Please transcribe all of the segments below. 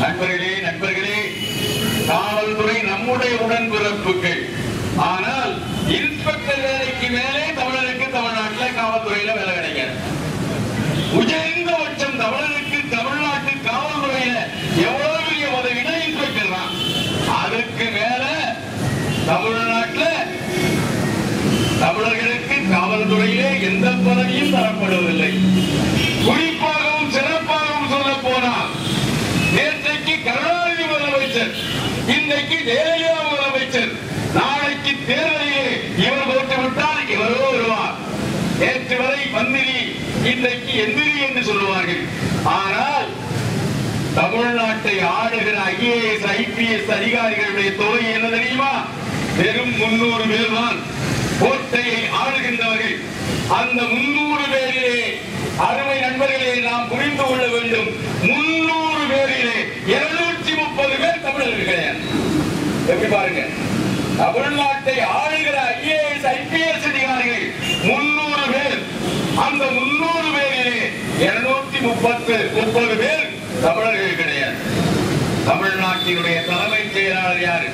நண்பர்களே நண்பர்களே காவல்துறை நம்முடைய உடன்பிறப்புகள். ஆனால் இன்ஸ்பெக்டர் வேலைக்கு மேலே தமிழருக்கு தமிழ்நாட்டில் காவல்துறையில வேலை கிடைக்காது. உயர்ந்தபட்சம் தமிழருக்கு தமிழ்நாட்டு காவல்துறையில எவ்வளவு பெரிய உதவினா இன்ஸ்பெக்டர் தான். அதுக்கு மேல தமிழ்நாட்டுல தமிழர்களுக்கு காவல்துறையிலே எந்த பதவியும் தரப்படுவது இன்றைக்கு ஜெயலலிதா முதலமைச்சர் நாளைக்கு தேர்தலிலே இவர் தோற்று இவரோ வருவார். நேற்று வரை மந்திரி இன்றைக்கு எந்திரி என்று சொல்லுவார்கள். ஆனால் தமிழ்நாட்டை ஆளுகிற ஐஏஎஸ் ஐபிஎஸ் அதிகாரிகளுடைய தொகை என்ன தெரியுமா? வெறும் முன்னூறு பேர் தான் கோட்டையை ஆளுகின்றவர்கள். அந்த முன்னூறு பேரிலே அருமை நண்பர்களே நாம் புரிந்து கொள்ள வேண்டும் முன்னூறு பேரிலே இருநூற்றி முப்பது பேர் தமிழர்கள் கிடையாது எப்படி பாருங்க தமிழ்நாட்டை ஆளுகிற ஐஏஎஸ் ஐபிஎஸ் அதிகாரிகள் முன்னூறு பேர். அந்த முன்னூறு பேரிலே இருநூத்தி முப்பத்து முப்பது பேர் தமிழர்கள் கிடையாது. தமிழ்நாட்டினுடைய தலைமை செயலாளர் யாரு?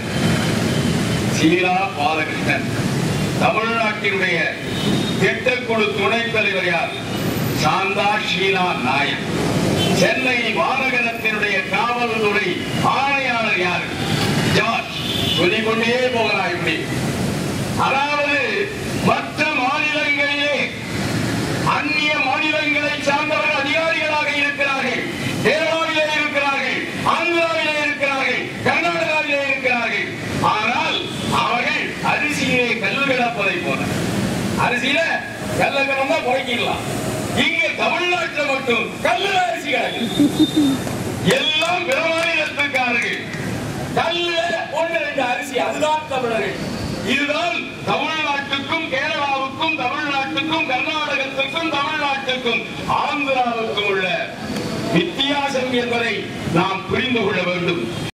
சீலா பாலகிருஷ்ணன். தமிழ்நாட்டினுடைய திட்டக்குழு துணைத் தலைவர் யார்? சாந்தா ஷீலா நாயக் சென்னை மாநகரத்தினுடைய காவல்துறை ஆணையாளர் யார் ஜார்ஜ் கொண்டே போகலாம் இப்படி அதாவது மற்ற மாநிலங்களிலே அந்நிய மாநிலங்களை சார்ந்தவர்கள் அதிகாரிகளாக இருக்கிறார்கள். கேரளாவிலே இருக்கிறார்கள் ஆந்திராவிலே இருக்கிறார்கள் கர்நாடகாவிலே இருக்கிறார்கள். ஆனால் அவர்கள் அரிசியிலே கல்லு கிடப்பதை போல. அரிசியில கல்ல கிடந்தா குறைக்கலாம் இங்க தமிழ்நாட்டில் மட்டும் கல்லு அரிசி கிடக்கு. தமிழர்கள். இதுதான் தமிழ்நாட்டுக்கும் கேரளாவுக்கும் தமிழ்நாட்டுக்கும் கர்நாடகத்திற்கும் தமிழ்நாட்டுக்கும் ஆந்திராவுக்கும் உள்ள வித்தியாசம் என்பதை நாம் புரிந்து கொள்ள வேண்டும்.